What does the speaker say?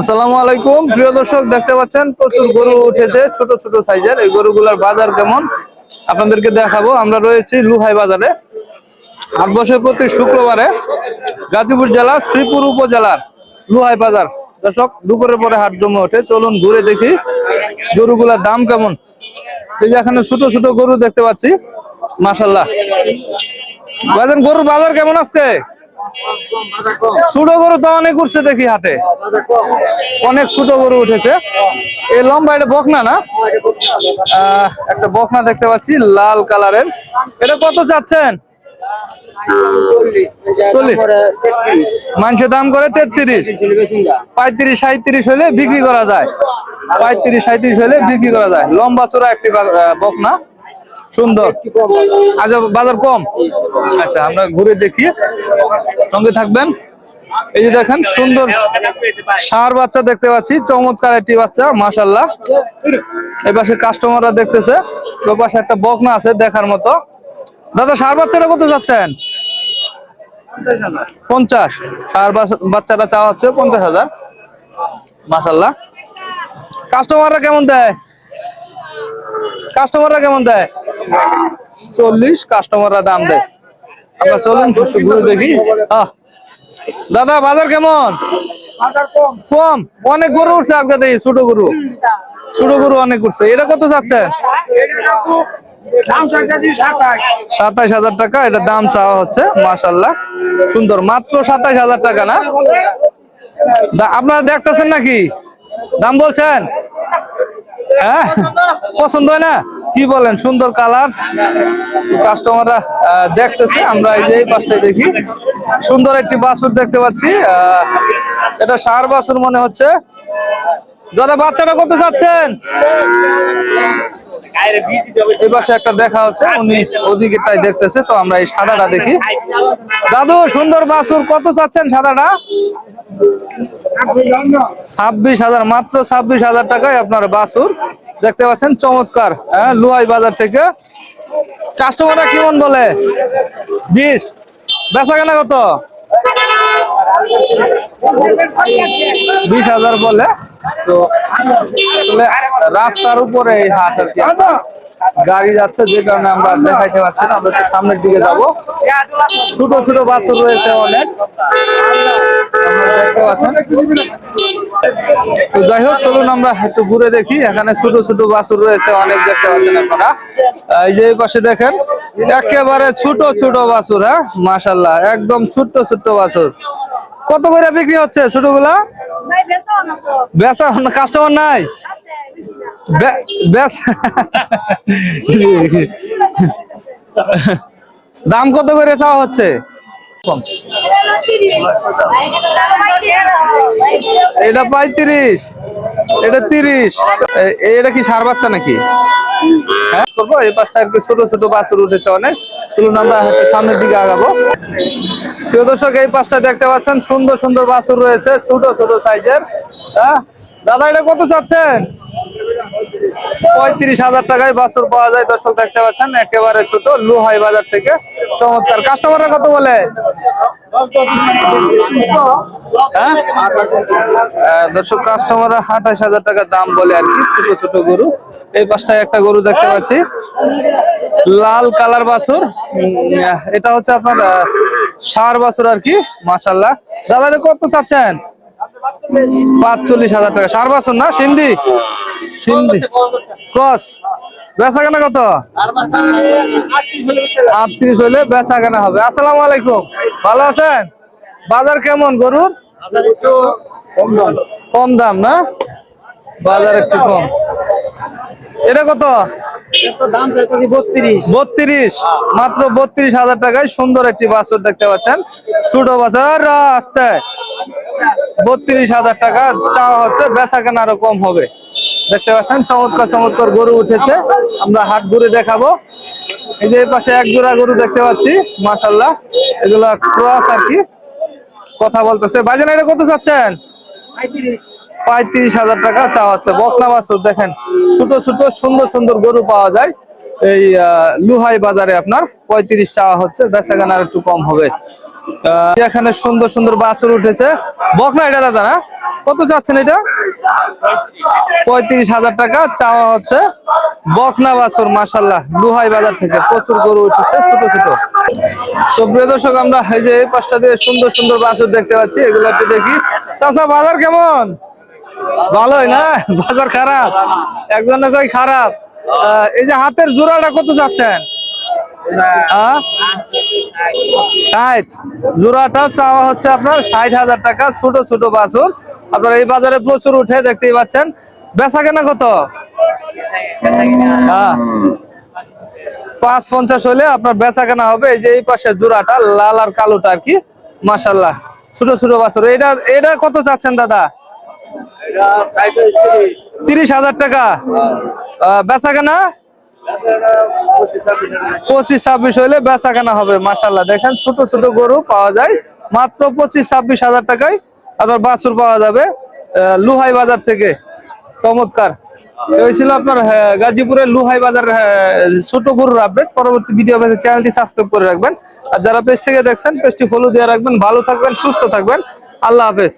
আসসালামু আলাইকুম। প্রিয় দর্শক, দেখতে পাচ্ছেন প্রচুর গরু উঠেছে, ছোট ছোট সাইজের। এই গরুগুলোর বাজার কেমন? আপনাদেরকে দেখাবো। আমরা রয়েছি লুহাই বাজারে। হাট বসে প্রতি শুক্রবারে গাজীপুর জেলা, শ্রীপুর উপজেলার লুহাই বাজার। দর্শক, দুপুরের পরে হাট জমে ওঠে। চলুন ঘুরে দেখি গরুগুলার দাম কেমন। এই যে এখানে ছোট ছোট গরু দেখতে পাচ্ছি। মাসাল্লাহ গরুর বাজার কেমন আজকে? ছোট গরু তো অনেক উঠছে দেখি হাটে। অনেক ছোট গরু উঠেছে। এই লম্বা এটা বকনা না? একটা বকনা দেখতে পাচ্ছি, লাল কালারের। এটা কত চাচ্ছেন? মানুষের দাম করে তেত্রিশ। পঁয়ত্রিশ সাঁত্রিশ হলে বিক্রি করা যায়। পঁয়ত্রিশ সাঁত্রিশ হলে বিক্রি করা যায়। লম্বা চূড়া একটি বকনা। সুন্দর। আচ্ছা বাজার কম? আচ্ছা আমরা ঘুরে দেখি। সঙ্গে থাকবেন। এই যে দেখেন, সুন্দর ষাঁড় বাচ্চা দেখতে পাচ্ছি, চমৎকার একটি বাচ্চা মাশাল্লাহ এই পাশে কাস্টমাররা দেখতেছে, ওই পাশে একটা বকনা আছে দেখার মতো। দাদা ষাঁড় বাচ্চাটা কত যাচ্ছেন পঞ্চাশ। বাস- বাচ্চাটা চাওয়া হচ্ছে পঞ্চাশ হাজার। মাশাল্লাহ কাস্টমাররা কেমন দেয়? কাস্টমাররা কেমন দেয়? চল্লিশ কাস্টমাররা দাম দেয়। আমরা চলুন ঘুরে দেখি। দাদা বাজার কেমন? কম। অনেক গরু উঠছে দেখি ছোট গরু। ছোট গরু অনেক উঠছে। এটা কত চাচ্ছেন সাতাইশ হাজার টাকা এটা দাম চাওয়া হচ্ছে মাশাল্লাহ সুন্দর মাত্র সাতাইশ হাজার টাকা না? আপনারা দেখতেছেন নাকি? দাম বলছেন? হ্যাঁ? পছন্দ হয় না? কি বলেন, সুন্দর কালার। কাস্টমাররা দেখতেছে, আমরা এই যে এই দেখি। সুন্দর একটি বাছুর দেখতে পাচ্ছি। এটা সার বাছুর মনে হচ্ছে। দাদা, বাচ্চাটা কত চাচ্ছেন? একটা দেখা হচ্ছে, উনি দেখতেছে, তো আমরা এই সাদাটা দেখি। দাদু, সুন্দর বাছুর, কত চাচ্ছেন সাদাটা? ছাব্বিশ হাজার, মাত্র ছাব্বিশ হাজার টাকায় আপনার বাসুর। দেখতে পাচ্ছেন, চমৎকার হ্যাঁ লুয়াই বাজার থেকে। কাস্টমাররা কেমন বলে? বিশ। বেচা কেনা কত? বিশ হাজার বলে। তো রাস্তার উপরে এই হাট আর কি। গাড়ি যাচ্ছে যে কারণে আমরা দেখাইতে পারছি না আমরা সামনের দিকে যাব। ছোট ছোট বাছুর রয়েছে অনেক। দেখতে পাচ্ছেন। তো যাই হোক চলুন আমরা একটু ঘুরে দেখি। এখানে ছোট ছোট বাছুর রয়েছে অনেক দেখতে পাচ্ছেন আপনারা। এই যে এই পাশে দেখেন একেবারে ছোট ছোট বাছুর হ্যাঁ? মাশাল্লাহ একদম ছোট্ট ছোট্ট বাছুর কত করে বিক্রি হচ্ছে ছোটগুলা? বেচা কাস্টমার নাই? আছে বেশি। না বে- বেচ দাম কত করে চাওয়া হচ্ছে? এটা পঁয়ত্রিশ, এটা তিরিশ। এটা কি সার বাচ্চা নাকি? হ্যাঁ করব। এই পাশটা কি ছোট ছোট বাছুর উঠেছে অনেক। চলুন আমরা সামনের দিকে আগাবো। প্রিয় দর্শক, এই পাশটা দেখতে পাচ্ছেন, সুন্দর সুন্দর বাছুর রয়েছে, ছোট ছোট সাইজের হ্যাঁ দাদা, এটা কত চাচ্ছেন? পঁয়ত্রিশ হাজার টাকায় বাছুর পাওয়া যায়, দর্শক দেখতে পাচ্ছেন, একেবারে ছোট লুহাই বাজার থেকে চমৎকার। কাস্টমাররা কত বলে? হ্যাঁ? দর্শক, কাস্টমাররা আঠাশ হাজার টাকা দাম বলে আর কি, ছোট ছোট গরু। এই পাশটায় একটা গরু দেখতে পাচ্ছি, লাল কালার বাছুর। এটা হচ্ছে আপনার ষাঁড় বাছুর আর কি মাসাল্লাহ দাদা কত চাচ্ছেন? পাঁচচল্লিশ হাজার টাকা। সার বাছুর না, সিন্ধি? সিন্ধি। ক্রস। বেচা কেনা কত? আটত্রিশ হলে বেচা কেনা হবে। আসসালাম আলাইকুম। ভালো আছেন? বাজার কেমন গরুর? কম দাম না? বাজার একটু কম। এটা কত? বত্রিশ। মাত্র বত্রিশ হাজার টাকায় সুন্দর একটি বাছুর দেখতে পাচ্ছেন। ছোট বাছার আসতে বত্রিশ হাজার টাকা চাওয়া হচ্ছে বেচা কেনা আরও কম হবে। দেখতে পাচ্ছেন চমৎকার চমৎকার গরু উঠেছে। আমরা হাট ঘুরে দেখাবো। এই যে পাশে এক জোড়া গরু দেখতে পাচ্ছি মাশাল্লাহ এগুলা ক্রস আর কি। কথা বলতেছে। বাজান এটা কত চাচ্ছেন? পঁয়ত্রিশ। হাজার টাকা চাওয়া হচ্ছে। বকনা বাছুর দেখেন ছোট ছোট সুন্দর সুন্দর গরু পাওয়া যায়। এই লুহাই বাজারে আপনার পঁয়ত্রিশ চাওয়া হচ্ছে বেচা কেনা আর একটু কম হবে। এখানে সুন্দর সুন্দর বাছুর উঠেছে। বকনা এটা দাদা, না? কত চাচ্ছেন এটা? পঁয়ত্রিশ হাজার টাকা চাওয়া হচ্ছে। বকনা বাছুর মাসাল্লাহ দুহাই বাজার থেকে প্রচুর গরু উঠেছে, ছোট ছোট। তো প্রিয় দর্শক, আমরা এই যে এই পাশটা দিয়ে সুন্দর সুন্দর বাছুর দেখতে পাচ্ছি, এগুলো একটু দেখি। চাষা বাজার কেমন? ভালোই না? বাজার খারাপ? একজনে কই খারাপ? এই যে হাতের জোড়াটা কত যাচ্ছেন? ষাট। জোড়াটা চাওয়া হচ্ছে আপনার ষাট হাজার টাকা ছোট ছোট বাছুর। আপনার এই বাজারে প্রচুর উঠে দেখতেই পাচ্ছেন। বেচা কেনা কত? হ্যাঁ। পাঁচ পঞ্চাশ হলে আপনার বেচা কেনা হবে। এই যে এই পাশে জোড়াটা লাল আর কালোটা আর কি। মাসাল্লাহ ছোট ছোট বাছুর। এটা এটা কত চাচ্ছেন দাদা? তিরিশ হাজার টাকা। বেচা কেনা? পঁচিশ ছাব্বিশ হইলে বেচা কেনা হবে মাসাল্লাহ দেখেন ছোট ছোট গরু পাওয়া যায় মাত্র পঁচিশ ছাব্বিশ হাজার টাকায় আপনার বাছুর পাওয়া যাবে লুহাই বাজার থেকে। চমৎকার। এই ছিল আপনার আহ, গাজীপুরের লুহাই বাজার আহ, ছোট গরুর আপডেট পরবর্তী ভিডিও পেতে চ্যানেলটি সাবস্ক্রাইব করে রাখবেন। আর যারা পেজ থেকে দেখছেন পেজটি ফলো দিয়ে রাখবেন। ভালো থাকবেন সুস্থ থাকবেন। আল্লাহ হাফেজ।